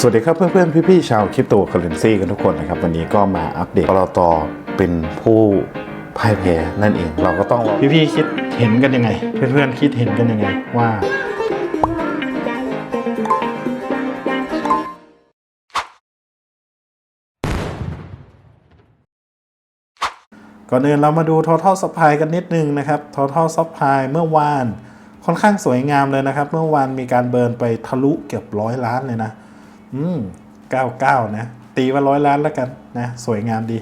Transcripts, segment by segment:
สวัสดีครับเพื่อนๆพี่ๆชาวคริปโตเคอเรนซีกันทุกคนนะครับ วันนี้ก็มาอัปเดตปตเป็นผู้พ่ายแพ้นั่นเอง เราก็ต้องพี่ๆคิดเห็นกันยังไง เพื่อนๆคิดเห็นกันยังไงว่าก่อนอื่นเรามาดู total supply กันนิดนึงนะครับ total supply เมื่อวานค่อนข้างสวยงามเลยนะครับ เมื่อวานมีการเบิร์นไปทะลุเกือบร้อยล้านเลยนะ อืม99นะ ตีว่าร้อยล้านแล้วกันนะ สวยงามดี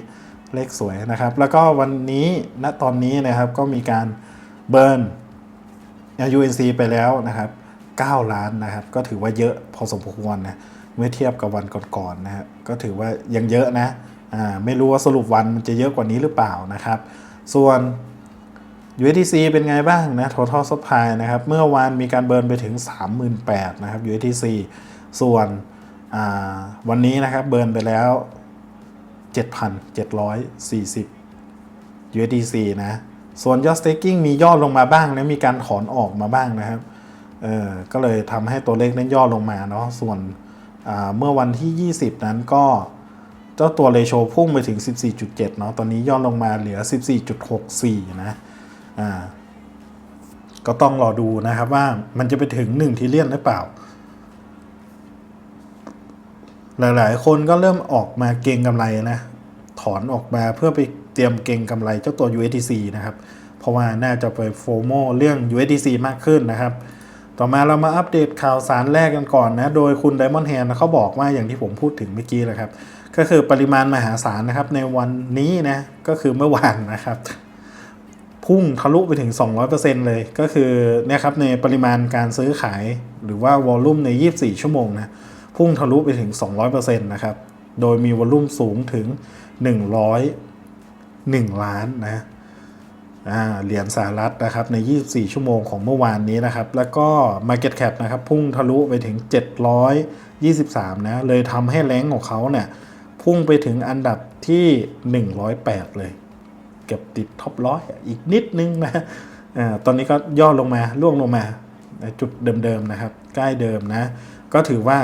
เลขสวยนะครับ แล้วก็วันนี้ณตอนนี้นะครับก็มีการเบิร์น UNC ไปแล้วนะครับ 9 ล้านนะครับ ก็ถือว่าเยอะพอสมควรนะเมื่อเทียบกับวันก่อนๆนะครับก็ถือว่ายังเยอะนะอ่าไม่รู้ว่าสรุปวันมันจะเยอะกว่านี้หรือเปล่านะครับ ส่วน USDC เป็นไงบ้างนะ total supply นะครับ เมื่อวานมีการเบิร์นไปถึง 38,000นะครับ USDC ส่วน วันนี้นะครับเบิร์นไปแล้ว 7,740 USDC นะ ส่วนยอด staking มีย่อลงมาบ้างนะมีการถอนออกมาบ้างนะครับ เออก็เลยทำให้ตัวเลขนั้นย่อลงมาเนาะ ส่วนเมื่อวันที่ 20 นั้นก็เจ้าตัวเรโชพุ่งไปถึง 14.7 เนาะ ตอนนี้ย่อลงมาเหลือ 14.64 นะ อ่า ก็ต้องรอดูนะครับว่ามันจะไปถึง 1 ทีเลียนหรือเปล่า หลาย ๆ คนก็เริ่มออกมาเก็งกำไรนะ ถอนออกมาเพื่อไปเตรียมเก็งกำไรเจ้าตัว USDC นะครับ เพราะว่าน่าจะไปโฟโมเรื่อง USDC มากขึ้นนะครับ ต่อมาเรามาอัปเดตข่าวสารแรกกันก่อนนะ โดยคุณ Diamond Hand เขาบอกว่าอย่างที่ผมพูดถึงเมื่อกี้เลยครับ ก็คือปริมาณมหาศาลนะครับในวันนี้นะ ก็คือเมื่อวานนะครับ พุ่งทะลุไปถึง 200%เลย ก็คือเนี่ยครับในปริมาณการซื้อขายหรือว่าวอลลุ่มใน 24 ชั่วโมงนะ พุ่งทะลุไปถึง 200%นะครับ โดยมีวอลลุ่มสูงถึง 101 ล้านนะเหรียญสหรัฐนะครับใน 24 ชั่วโมงของเมื่อวานนี้นะครับ แล้วก็ Market Cap นะครับ พุ่งทะลุไปถึง 723 นะ เลยทำให้แรงของเขาเนี่ย พุ่งไปถึงอันดับที่ 108 เลย เกือบติดท็อปร้อยอีกนิดนึงนะอตอนนี้ก็ย่อลงมาล่วงลงมาจุดเดิมๆนะครับ ใกล้เดิมนะ ก็ถือว่า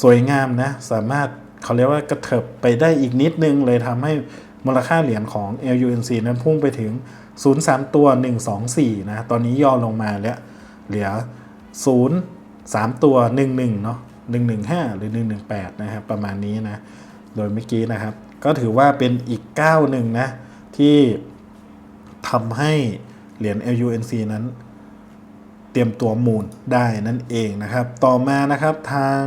สวยงามนะ สามารถเขาเรียกว่ากระเถิบไปได้อีกนิดนึง เลยทำให้มูลค่าเหรียญของ LUNC นั้นพุ่งไปถึง 03 ตัว 124 นะ ตอนนี้ย่อลงมาแล้ว เหลือ 0 3 ตัว 11 เนาะ115 หรือ 118 นะครับ ประมาณนี้นะ โดยเมื่อกี้นะครับ ก็ถือว่าเป็นอีกก้าวหนึ่งนะ ที่ทำให้เหรียญ LUNC นั้น เตรียมตัวมูลได้นั่นเองนะครับ ต่อมานะครับทาง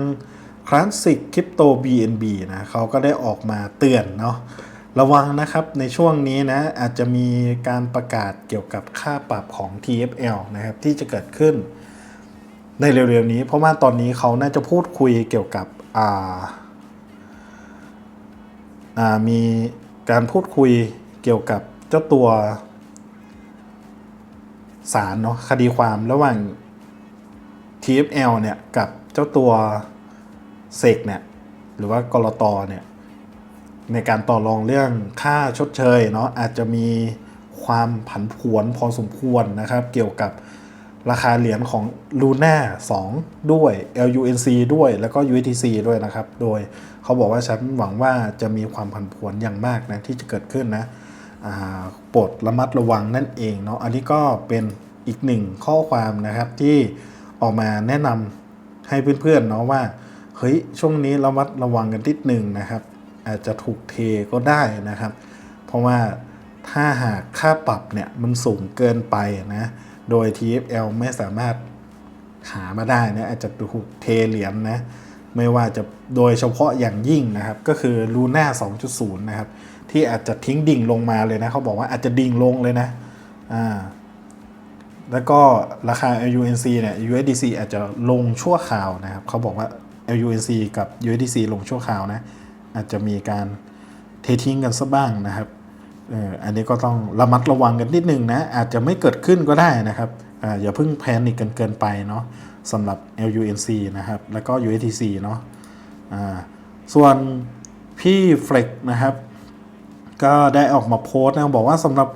Classic Crypto BNB นะเขาก็ได้ออกมาเตือนเนาะระวังนะครับในช่วงนี้นะอาจจะมีการประกาศเกี่ยวกับค่าปรับของ TFL นะครับที่จะเกิดขึ้น ในเร็วๆนี้ เพราะว่าตอนนี้เขาน่าจะพูดคุยเกี่ยวกับอ่าอ่ามีการพูดคุยเกี่ยวกับเจ้าตัวศาลเนาะคดีความระหว่าง TFL เนี่ยกับเจ้าตัว เซกเนี่ยหรือว่ากรตเนี่ยในการต่อรองเรื่องค่าชดเชยเนาะอาจจะมีความผันผวนพอสมควรนะครับ เกี่ยวกับราคาเหรียญของ Luna 2 ด้วย LUNC ด้วยแล้วก็ USDC ด้วยนะครับ โดยเขาบอกว่าฉันหวังว่าจะมีความผันผวนอย่างมากนะที่จะเกิดขึ้นนะโปรดระมัดระวังนั่นเองเนาะอันนี้ก็เป็นอีกหนึ่งข้อความนะครับที่ออกมาแนะนำให้เพื่อนๆเนาะว่า เฮ้ยช่วงนี้ระมัดระวังกันนิดหนึ่งนะครับ อาจจะถูกเทก็ได้นะครับ เพราะว่าถ้าหากค่าปรับเนี่ยมันสูงเกินไปนะโดย TFL ไม่สามารถหามาได้นะอาจจะถูกเทเหรียญนะไม่ว่าจะโดยเฉพาะอย่างยิ่งนะครับ ก็คือ Luna 2.0 นะครับ ที่อาจจะทิ้งดิ่งลงมาเลยนะเขาบอกว่าอาจจะดิ่งลงเลยนะอ่าแล้วก็ราคา LUNC เนี่ย USDC อาจจะลงชั่วคราวนะครับ เขาบอกว่า LUNC กับ USDC ลงชั่วคราวนะ อาจจะมีการเททิ้งกันซะบ้างนะครับเอออันนี้ก็ต้องระมัดระวังกันนิดนึงนะ อาจจะไม่เกิดขึ้นก็ได้นะครับอ่าอย่าเพิ่งแพนิคกันเกินไปเนาะสำหรับ LUNC นะครับ แล้วก็ USDC เนาะอ่าส่วนพี่เฟล็กนะครับ ก็ได้ออกมาโพสต์นะบอกว่าสำหรับ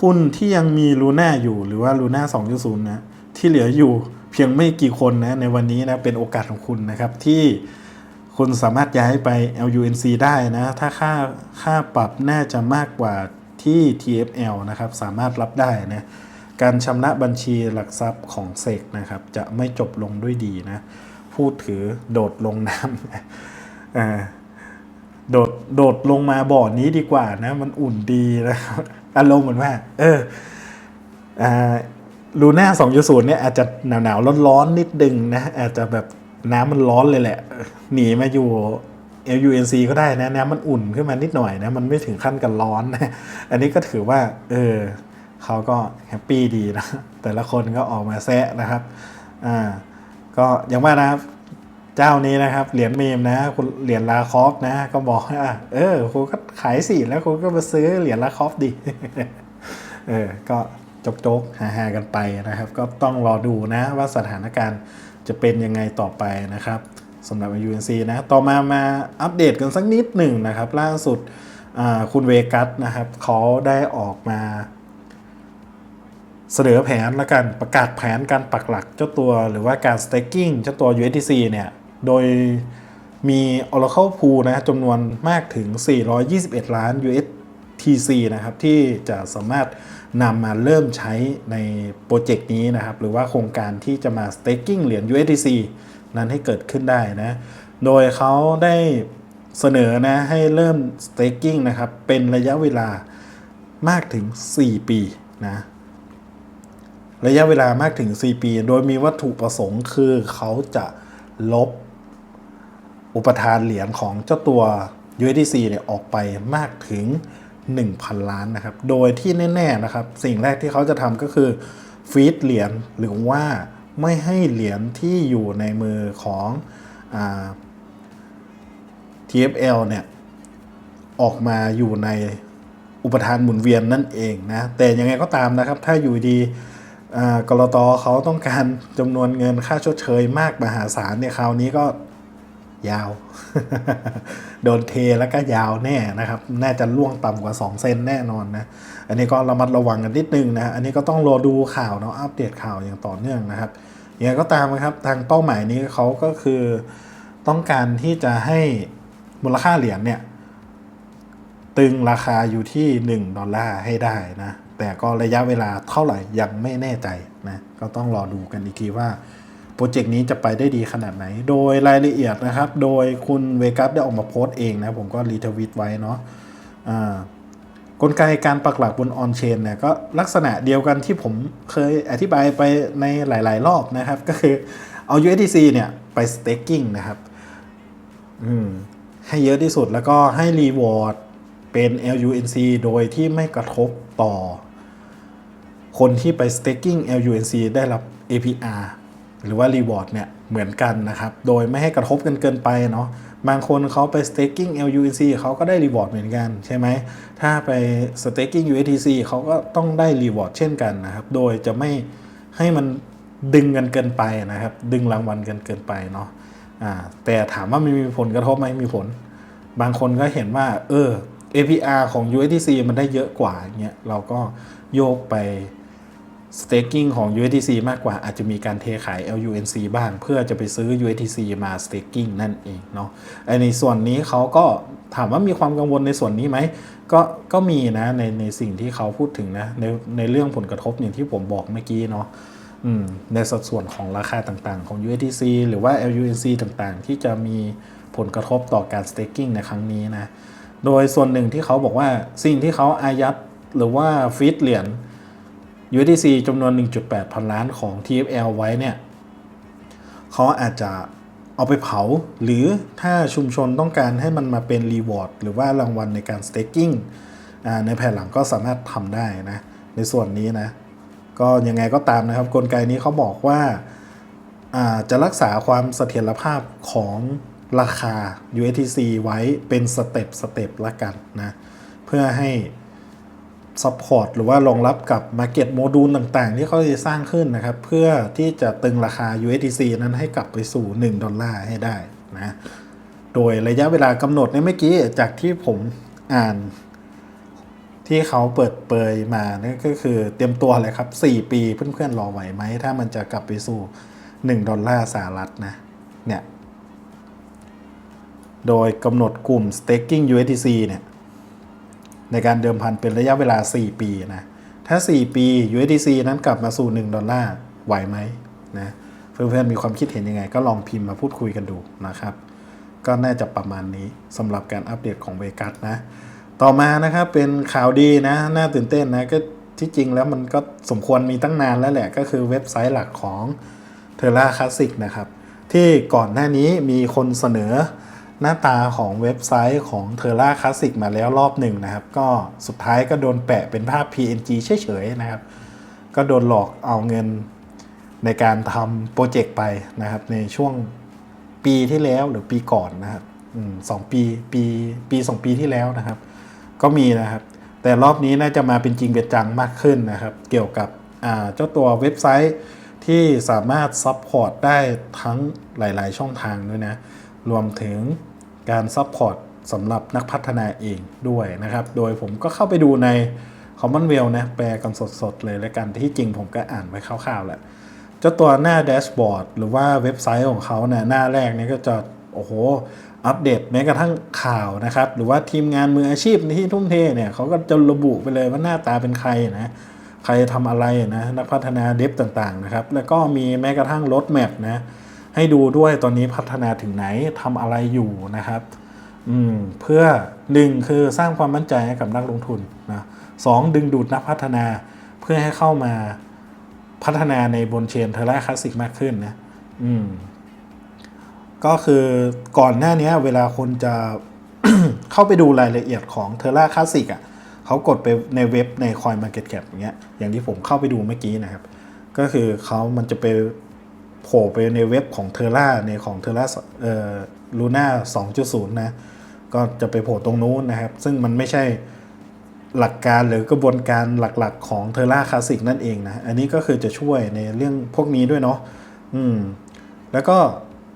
คุณที่ยังมีลูน่าอยู่หรือว่าลูน่า2.0นะที่เหลืออยู่เพียงไม่กี่คนนะในวันนี้นะเป็นโอกาสของคุณนะครับที่คุณสามารถย้ายไป LUNC ได้นะ ถ้าค่าค่าปรับน่าจะมากกว่าที่ TFL นะครับ สามารถรับได้นะ การชำระบัญชีหลักทรัพย์ของเซกนะครับ จะไม่จบลงด้วยดีนะผู้ถือโดดลงน้ำโดดโดดลงมาบ่อนี้ดีกว่านะ มันอุ่นดีนะอารมณ์เหมือนว่า เออ อ่าลูน่า2.0เนี่ยอาจจะหนาวหนาวร้อนๆนิดดึงนะ อาจจะแบบน้ำมันร้อนเลยแหละ หนีมาอยู่ LUNC ก็ได้นะน้ำมันอุ่นขึ้นมานิดหน่อยนะ มันไม่ถึงขั้นกันร้อนนะ อันนี้ก็ถือว่า เออเขาก็แฮปปี้ดีนะ แต่ละคนก็ออกมาแซะนะครับ อ่า ก็อย่างว่านะครับ เจ้านี้นะครับ เหรียญเมมนะ คุณเหรียญลาคอฟนะ ก็บอกว่าเออคุณก็ขายสิแล้วคุณก็มาซื้อเหรียญลาคอฟดิ เออ ก็ จกๆฮาๆกันไปนะครับ ก็ต้องรอดูนะว่าสถานการณ์จะเป็นยังไงต่อไปนะครับสำหรับ UNC นะต่อมามาอัปเดตกันสักนิดหนึ่งนะครับ ล่าสุดคุณเวกัสนะครับเขาได้ออกมา เสนอแผนและกันประกาศแผนการปักหลักเจ้าตัวหรือว่าการ staking เจ้าตัว USDC เนี่ยโดยมี Oracle Pool นะจำนวนมากถึง 421 ล้าน U.S. T.C. นะครับที่จะสามารถนำมาเริ่มใช้ในโปรเจกต์นี้นะครับหรือว่าโครงการที่จะมา staking เหรียญ USDC นั้นให้เกิดขึ้นได้นะ โดยเขาได้เสนอนะให้เริ่ม staking นะครับเป็นระยะเวลามากถึง 4 ปีนะระยะเวลามากถึง 4 ปี โดยมีวัตถุประสงค์คือเขาจะลบอุปทานเหรียญของเจ้าตัว USDC เนี่ยออกไปมากถึง 1,000 ล้านนะครับ โดยที่แน่ๆนะครับ สิ่งแรกที่เขาจะทำก็คือฟีดเหรียญหรือว่าไม่ให้เหรียญที่อยู่ในมือของอ TFL เนี่ย ออกมาอยู่ในอุปทานหมุนเวียนนั่นเองนะ แต่ยังไงก็ตามนะครับ ถ้าอยู่ดีกรตเขาต้องการจำนวนเงินค่าชดเชยมากมหาศาลเนี่ยคราวนี้ก็ ยาว โดนเทแล้วก็ยาวแน่นะครับ น่าจะล่วงต่ำกว่า 2 เซนแน่นอนนะ อันนี้ก็ระมัดระวังกันนิดนึงนะ อันนี้ก็ต้องรอดูข่าวเนาะ อัปเดตข่าวอย่างต่อเนื่องนะครับยังไงก็ตามนะครับ ทางเป้าหมายนี้เขาก็คือต้องการที่จะให้มูลค่าเหรียญเนี่ย ตึงราคาอยู่ที่ 1 ดอลลาร์ให้ได้นะ แต่ก็ระยะเวลาเท่าไหร่ยังไม่แน่ใจนะ ก็ต้องรอดูกันอีกทีว่า โปรเจกต์นี้จะไปได้ดีขนาดไหน โดยรายละเอียดนะครับ โดยคุณเวกัสได้ออกมาโพสต์เองนะ ผมก็รีทวิตไว้เนาะอ่ากลไกการปักหลักบนออนเชนเนี่ยก็ลักษณะเดียวกันที่ผมเคยอธิบายไปในหลาย ๆ รอบนะครับ ก็คือเอา USDC เนี่ยไป staking นะครับอืมให้เยอะที่สุดแล้วก็ให้รีวอร์ดเป็น LUNC โดยที่ไม่กระทบต่อ คนที่ไป staking LUNC ได้รับ APR หรือว่า reward เนี่ยเหมือนกันนะครับ โดยไม่ให้กระทบกันเกินไปเนาะบางคนเขาไป staking LUNC เขาก็ได้ reward เหมือนกันใช่ไหมถ้าไป staking USDC เขาก็ต้องได้ reward เช่นกันนะครับ โดยจะไม่ให้มันดึงกันเกินไปนะครับ ดึงรางวัลกันเกินไปเนาะแต่ถามว่ามันมีผลกระทบไหมมีผล บางคนก็เห็นว่าเออ APR ของ USDC มันได้เยอะกว่าเงี้ยเราก็โยกไป staking ของ USDC มากกว่าอาจจะมีการเทขาย LUNC บ้าง เพื่อจะไปซื้อ USDC มา staking นั่นเองเนาะไอในส่วนนี้เขาก็ถามว่ามีความกังวลในส่วนนี้ไหมก็ก็มีนะในในสิ่งที่เขาพูดถึงนะในในเรื่องผลกระทบอย่างที่ผมบอกเมื่อกี้เนาะอืมในสัดส่วนของราคาต่างๆ ของ USDC หรือว่า LUNC ต่างๆ ที่จะมีผลกระทบต่อการ staking ในครั้งนี้นะ โดยส่วนหนึ่งที่เขาบอกว่าสิ่งที่เขาอายัดหรือว่าฟีดเหรียญ USDC จำนวน 1.8 พันล้านของ TFL ไว้เนี่ยเขาอาจจะเอาไปเผา หรือถ้าชุมชนต้องการให้มันมาเป็นรีวอร์ดหรือว่ารางวัลในการ staking อ่าในภายหลังก็สามารถทำได้นะ ในส่วนนี้นะ ก็ยังไงก็ตามนะครับกลไกนี้เขาบอกว่าอ่าจะรักษาความเสถียรภาพของราคา USDC ไว้เป็นสเต็ปสเต็ปละกันนะ เพื่อให้ ซัพพอร์ตหรือว่ารองรับกับ Market โมดูลต่างๆ ที่เขาจะสร้างขึ้นนะครับ เพื่อที่จะตึงราคา USDC นั้นให้กลับไปสู่ 1 ดอลลาร์ให้ได้นะโดยระยะเวลากำหนดในเมื่อกี้จากที่ผมอ่าน ที่เขาเปิดเปยมานี่ก็คือเตรียมตัวเลยครับ 4 ปีเพื่อนๆรอไหวไหม ถ้ามันจะกลับไปสู่ 1 ดอลลาร์สหรัฐนะเนี่ยโดยกำหนดกลุ่ม staking USDC เนี่ย ในการเดิมพันเป็นระยะเวลา 4 ปีนะ ถ้า 4 ปี USDC นั้นกลับมาสู่ 1 ดอลลาร์ไหวไหมนะเพื่อนๆมีความคิดเห็นยังไง ก็ลองพิมพ์มาพูดคุยกันดูนะครับ ก็น่าจะประมาณนี้สำหรับการอัปเดตของเวกัสนะ ต่อมานะครับเป็นข่าวดีนะ น่าตื่นเต้นนะก็ที่จริงแล้วมันก็สมควรมีตั้งนานแล้วแหละ ก็คือเว็บไซต์หลักของ t e r r a Classic นะครับ ที่ก่อนหน้านี้มีคนเสนอ หน้าตาของเว็บไซต์ของ t e r r a Classic มาแล้วรอบหนึ่งนะครับ ก็สุดท้ายก็โดนแปะเป็นภาพ PNG เฉยๆนะครับ ก็โดนหลอกเอาเงินในการทำโปรเจกต์ไปนะครับ ในช่วงปีที่แล้วหรือปีก่อนนะครับสองปีปีปีสองปีที่แล้วนะครับ ก็มีนะครับ แต่รอบนี้น่าจะมาเป็นจริงเป็นจังมากขึ้นนะครับ เกี่ยวกับเจ้าตัวเว็บไซต์ที่สามารถซัพพอร์ตได้ทั้งหลาย ๆ ช่องทางด้วยนะ รวมถึงการซัพพอร์ตสำหรับนักพัฒนาเองด้วยนะครับ โดยผมก็เข้าไปดูใน Commonwealth นะ แปลกันสดๆ เลยและกันที่จริงผมก็อ่านไว้คร่าวๆแหละเจ้าตัวหน้าแดชบอร์ดหรือว่าเว็บไซต์ของเขาเนี่ยหน้าแรกนี่ก็จะ โอ้โห อัปเดตแม้กระทั่งข่าวนะครับ หรือว่าทีมงานมืออาชีพที่ทุ่มเทเนี่ยเขาก็จะระบุไปเลยว่าหน้าตาเป็นใครนะใครทำอะไรนะนักพัฒนาเดฟต่างๆนะครับแล้วก็มีแม้กระทั่งรถแมพนะ ให้ดูด้วยตอนนี้พัฒนาถึงไหนทำอะไรอยู่นะครับอืมเพื่อหนึ่งคือสร้างความมั่นใจให้กับนักลงทุนนะสองดึงดูดนักพัฒนาเพื่อให้เข้ามาพัฒนาในบนเชนเทอร่าคลาสสิกมากขึ้นนะอืมก็คือก่อนหน้านี้เวลาคนจะเข้าไปดูรายละเอียดของเทอร่าคลาสสิกอะเขากดไปในเว็บใน Coin Market Cap อย่างเงี้ยอย่างที่ผมเข้าไปดูเมื่อกี้นะครับ ก็คือเขามันจะไป โผล่ไปในเว็บของเทอร่าในของเทอร่าเอ่อลูน่า2.0 นะ ก็จะไปโผล่ตรงนู้นนะครับ ซึ่งมันไม่ใช่หลักการหรือกระบวนการหลักๆของเทอร่าคลาสสิกนั่นเองนะ อันนี้ก็คือจะช่วยในเรื่องพวกนี้ด้วยเนาะอืมแล้วก็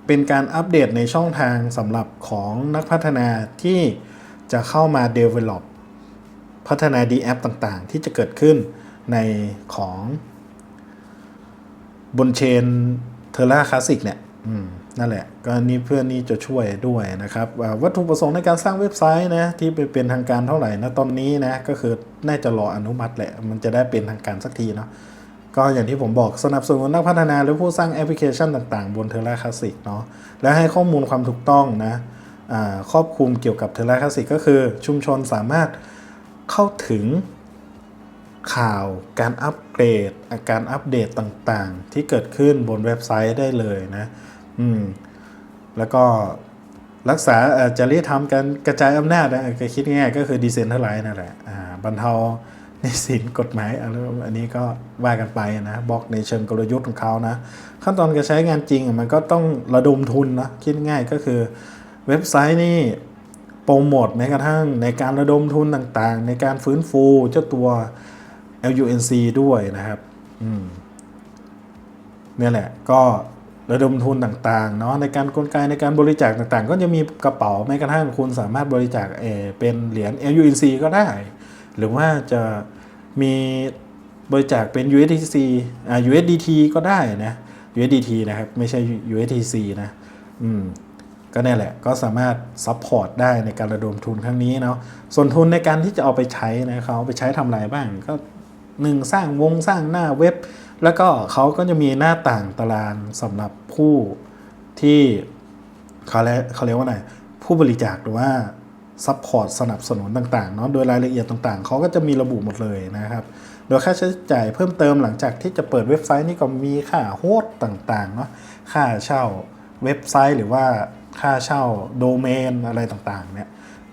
เป็นการอัปเดตในช่องทางสำหรับของนักพัฒนาที่จะเข้ามา develop พัฒนา D app ต่างๆ ที่จะเกิดขึ้นในของบนเชน เทอร่าคลาสสิกเนี่ยนั่นแหละ ก็นี่เพื่อนนี่จะช่วยด้วยนะครับ วัตถุประสงค์ในการสร้างเว็บไซต์นะที่ไปเป็นทางการเท่าไหร่นะตอนนี้นะก็คือน่าจะรออนุมัติแหละ มันจะได้เป็นทางการสักทีเนาะก็อย่างที่ผมบอกสนับสนุนนักพัฒนาหรือผู้สร้างแอปพลิเคชันต่างๆ บนเทอร่าคลาสสิกเนาะและให้ข้อมูลความถูกต้องนะครอบคลุมเกี่ยวกับเทอร่าคลาสสิกก็คือชุมชนสามารถเข้าถึง ข่าวการอัปเกรด อาการอัปเดตต่างๆ ที่เกิดขึ้นบนเว็บไซต์ได้เลยนะอืมแล้วก็รักษาจริยธรรมการกระจายอำนาจนะก็คิดง่ายก็คือดีเซนเทลไลน์นั่นแหละอ่าบรรเทาในสินกฎหมายอันนี้ก็ว่ากันไปนะบล็อกในเชิงกลยุทธ์ของเขานะ ขั้นตอนการใช้งานจริงมันก็ต้องระดมทุนนะคิดง่ายก็คือเว็บไซต์นี่โปรโมทแม้กระทั่งในการระดมทุนต่างๆ ในการฟื้นฟูเจ้าตัว LUNC ด้วยนะครับ อืมเนี่ยแหละ ก็ระดมทุนต่างๆเนาะในการกลไกในการบริจาคต่างๆ ก็จะมีกระเป๋าแม้กระทั่งคุณสามารถบริจาคเอเป็นเหรียญ LUNC ก็ได้ หรือว่าจะมีบริจาคเป็น USDC อ่า USDT ก็ได้นะ USDT นะครับ ไม่ใช่ USDC นะ อืม ก็นี่แหละ ก็สามารถซัพพอร์ตได้ในการระดมทุนครั้งนี้เนาะ ส่วนทุนในการที่จะเอาไปใช้นะเขาเอาไปใช้ทำอะไรบ้าง ก็ หนึ่งสร้างวงสร้างหน้าเว็บ แล้วก็เขาก็จะมีหน้าต่างตารางสำหรับผู้ที่เขาเรียกเขาเรียกว่าไงผู้บริจาคหรือว่าซัพพอร์ตสนับสนุนต่างๆเนาะโดยรายละเอียดต่างๆ เขาก็จะมีระบุหมดเลยนะครับ โดยค่าใช้จ่ายเพิ่มเติมหลังจากที่จะเปิดเว็บไซต์นี่ก็มีค่าโฮสต์ต่างๆเนาะค่าเช่าเว็บไซต์หรือว่าค่าเช่าโดเมนอะไรต่างๆเนี่ย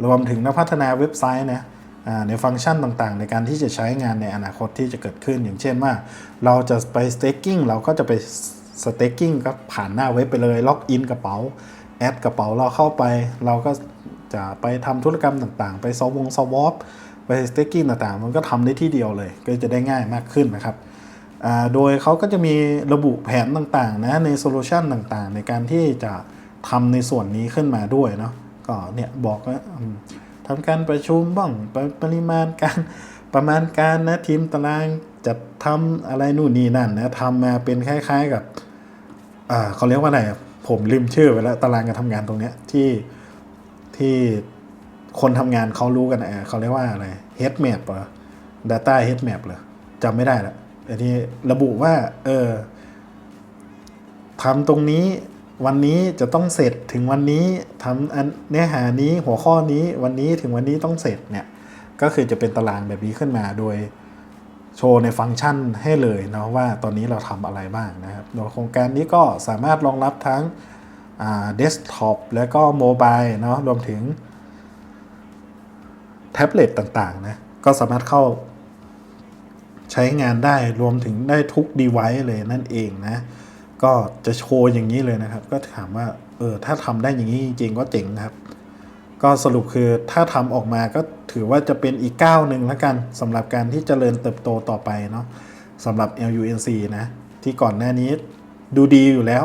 รวมถึงนักพัฒนาเว็บไซต์นะ ในฟังก์ชันต่างๆ ในการที่จะใช้งานในอนาคตที่จะเกิดขึ้น อย่างเช่นว่า เราจะไป staking เราก็จะไป staking ก็ผ่านหน้าเว็บไปเลย ล็อกอินกระเป๋า แอดกระเป๋าเราเข้าไป เราก็จะไปทำธุรกรรมต่างๆ ไปซอวงซอวอปไปสเต็กกิ้งต่างๆ มันก็ทำได้ที่เดียวเลย ก็จะได้ง่ายมากขึ้นนะครับโดยเขาก็จะมีระบุแผนต่างๆนะในโซลูชันต่างๆ ในการที่จะทำในส่วนนี้ขึ้นมาด้วยเนาะก็เนี่ยบอกว่า ทำการประชุมบ้างปปริมาณการประมาณการนะทีมตารางจัดทำอะไรนู่นนี่นั่นนะทำมาเป็นคล้าย ๆกับอ่าเขาเรียกว่าอะไรอะผมลืมชื่อไปแล้วตารางการทำงานตรงเนี้ยที่ที่คนทำงานเขารู้กันเออเขาเรียกว่าอะไร head map เหรอ data head map เหรอจำไม่ได้ละอันนี้ระบุว่า เออทำตรงนี้ วันนี้จะต้องเสร็จถึงวันนี้ทำเนื้อหานี้หัวข้อนี้วันนี้ถึงวันนี้ต้องเสร็จเนี่ยก็คือจะเป็นตารางแบบนี้ขึ้นมาโดยโชว์ในฟังก์ชันให้เลยเนาะว่าตอนนี้เราทำอะไรบ้างนะครับโดยโครงการนี้ก็สามารถรองรับทั้งเดสก์ท็อปและก็โมบายเนาะรวมถึงแท็บเล็ตต่างๆนะก็สามารถเข้าใช้งานได้รวมถึงได้ทุก device เลยนั่นเองนะ ก็จะโชว์อย่างนี้เลยนะครับ ก็ถามว่าเออถ้าทำได้อย่างนี้จริง ๆ ก็เจ๋งครับ ก็สรุปคือถ้าทำออกมาก็ถือว่าจะเป็นอีกก้าวหนึ่งแล้วกันสำหรับการที่เจริญเติบโตต่อไปเนาะสำหรับ LUNC นะ ที่ก่อนหน้านี้ดูดีอยู่แล้ว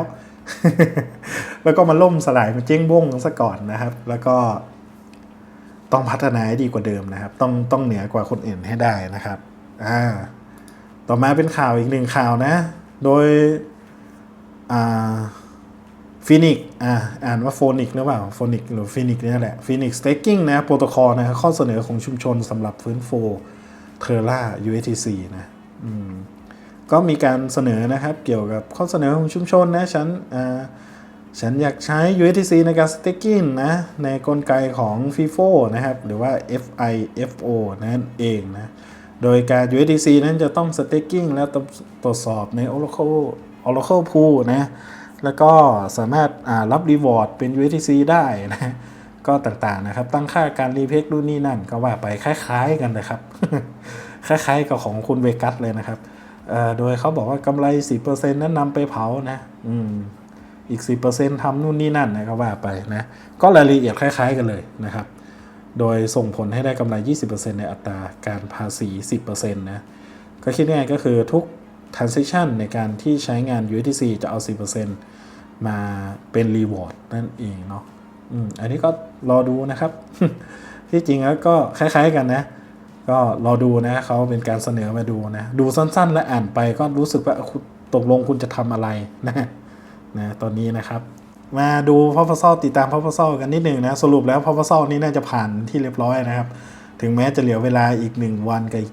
แล้วก็มาล่มสลายมาเจ้งบ้งซะก่อนนะครับ แล้วก็ต้องพัฒนาให้ดีกว่าเดิมนะครับ ต้องต้องเหนือกว่าคนอื่นให้ได้นะครับอ่าต่อมาเป็นข่าวอีกหนึ่งข่าวนะ โดย อ่าฟินิกอ่าอ่านว่าโฟนิกหรือเปล่าโฟนิกหรือฟินิกนี่แหละฟินิกสเต็กกิ้งนะโปรโตคอลนะข้อเสนอของชุมชนสำหรับฟื้นฟูเทอร่า USTC นะอืมก็มีการเสนอนะครับเกี่ยวกับข้อเสนอของชุมชนนะฉันอ่าฉันอยากใช้ USTC ในการ staking นะ ในกลไกของ FIFO นะครับ หรือว่า FIFO นั่นเองนะ โดยการ USDC นั้นจะต้อง staking และตรวจสอบใน Oracle Oracle Pool นะ แล้วก็สามารถรับ reward เป็น USDC ได้นะ ก็ต่างๆนะครับ ตั้งค่าการรีเพกรุ่นนี่นั่นก็ว่าไปคล้ายๆกันนะครับ คล้ายๆกับของคุณเวกัสเลยนะครับ โดยเขาบอกว่ากำไร 10%นั้นนำไปเผานะ อืมอีก 10%ทำนู่นนี่นั่นนะก็ว่าไปนะ ก็รายละเอียดคล้าย ๆ กันเลยนะครับ โดยส่งผลให้ได้กำไร 20%ในอัตราการภาษี 10%นะ ก็คิดง่ายก็คือทุก transaction ในการที่ใช้งาน USDC จะเอา 10%มาเป็น reward นั่นเองเนาะอันนี้ก็รอดูนะครับ ที่จริงแล้วก็คล้าย ๆกันนะ ก็รอดูนะเขาเป็นการเสนอมาดูนะ ดูสั้นๆ และอ่านไปก็รู้สึกว่าตกลงคุณจะทำอะไรนะนะตอนนี้นะครับ มาดูพ o พ s ติดตามพ o พ s กันนิดหนึ่งนะ สรุปแล้วพ o พ s นี่น่าจะผ่านที่เรียบร้อยนะครับ ถึงแม้จะเหลือเวลาอีก 1 วันกับ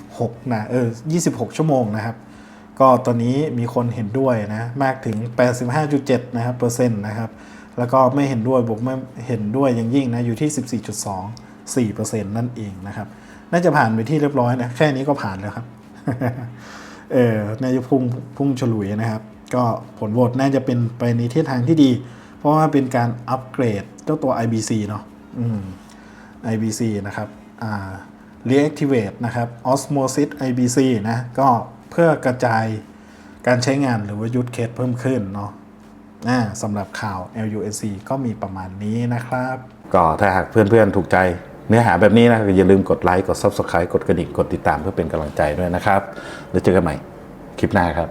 26นะเออ26 ชั่วโมงนะครับ ก็ตอนนี้มีคนเห็นด้วยนะมากถึง 85.7นะครับเปอร์เซ็นต์นะครับแล้วก็ไม่เห็นด้วยบวกไม่เห็นด้วยอย่างยิ่งนะอยู่ที่ 14.2 4%นั่นเองนะครับ น่าจะผ่านไปที่เรียบร้อยนะแค่นี้ก็ผ่านแล้วครับเออน่าจะพุ่งพุ่งฉลุยนะครับ ก็ผลโหวตน่าจะเป็นไปในทิศทางที่ดี เพราะว่าเป็นการอัปเกรดเจ้าตัว IBC เนาะอืม IBC นะครับอ่า reactivate นะครับ osmosis IBC นะก็ เพื่อกระจายการใช้งานหรือว่า use case เพิ่มขึ้นเนาะสำหรับข่าว LUNC ก็มีประมาณนี้นะครับ ก็ถ้าหากเพื่อนๆถูกใจเนื้อหาแบบนี้นะอย่าลืมกดไลค์กด Subscribe กดกระดิ่งกดติดตามเพื่อเป็นกำลังใจด้วยนะครับ แล้วเจอกันใหม่คลิปหน้าครับ